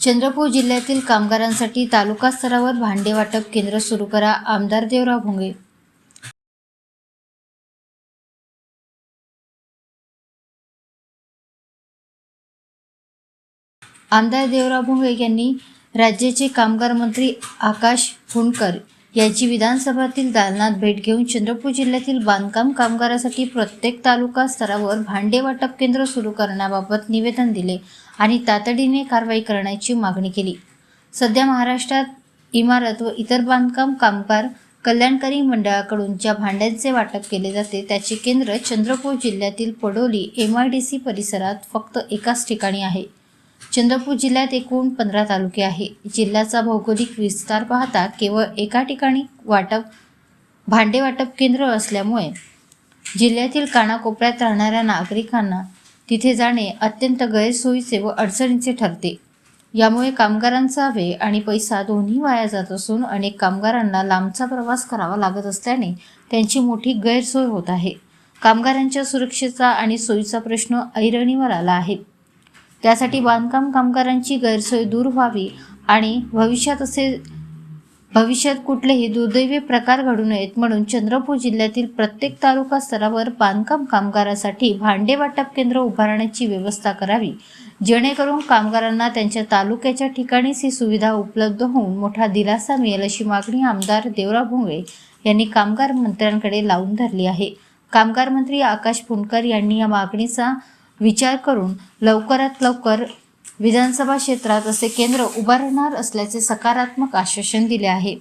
चंद्रपूर जिल्ह्यातील कामगारांसाठी तालुका स्तरावर भांडे वाटप केंद्र सुरू करा आमदार देवराव भोंगे. आमदार देवराव भोंगे यांनी राज्याचे कामगार मंत्री आकाश फुंडकर यांची विधानसभातील दालनात भेट घेऊन चंद्रपूर जिल्ह्यातील बांधकाम कामगारासाठी प्रत्येक तालुका स्तरावर भांडे वाटप केंद्र सुरू करण्याबाबत निवेदन दिले आणि तातडीने कारवाई करण्याची मागणी केली. सध्या महाराष्ट्रात इमारत व इतर बांधकाम कामगार कल्याणकारी मंडळाकडून ज्या भांड्यांचे वाटप केले जाते त्याचे केंद्र चंद्रपूर जिल्ह्यातील Padoli M I D C परिसरात फक्त एकाच ठिकाणी आहे. चंद्रपूर जिल्ह्यात एकूण पंधरा तालुके आहे. जिल्ह्याचा भौगोलिक विस्तार पाहता केवळ एका ठिकाणी वाटप भांडे वाटप केंद्र असल्यामुळे जिल्ह्यातील कानाकोपऱ्यात राहणाऱ्या नागरिकांना तिथे जाणे अत्यंत गैरसोयीचे व अडचणीचे ठरते. यामुळे कामगारांचा वेळ आणि पैसा दोन्ही वाया जात असून अनेक कामगारांना लांबचा प्रवास करावा लागत असल्याने त्यांची मोठी गैरसोय होत आहे. कामगारांच्या सुरक्षेचा आणि सोयीचा प्रश्न ऐरणीवर आला आहे. त्यासाठी बांधकाम कामगारांची गैरसोय दूर व्हावी आणि भविष्यात असे भविष्यात कुठलेही दुर्दैवी प्रकार घडू नयेत म्हणून चंद्रपूर जिल्ह्यातील प्रत्येक तालुका स्तरावर बांधकाम कामगारासाठी भांडे वाटप केंद्र उभारण्याची व्यवस्था करावी जेणेकरून कामगारांना त्यांच्या तालुक्याच्या ठिकाणीच ही सुविधा उपलब्ध होऊन मोठा दिलासा मिळेल अशी मागणी आमदार देवराव भोंगळे यांनी कामगार मंत्र्यांकडे लावून धरली आहे. कामगार मंत्री आकाश फुंडकर यांनी या मागणीचा विचार करून लवकरात लवकर विधानसभा क्षेत्रात असे केंद्र उभारणार असल्याचे सकारात्मक आश्वासन दिले आहे.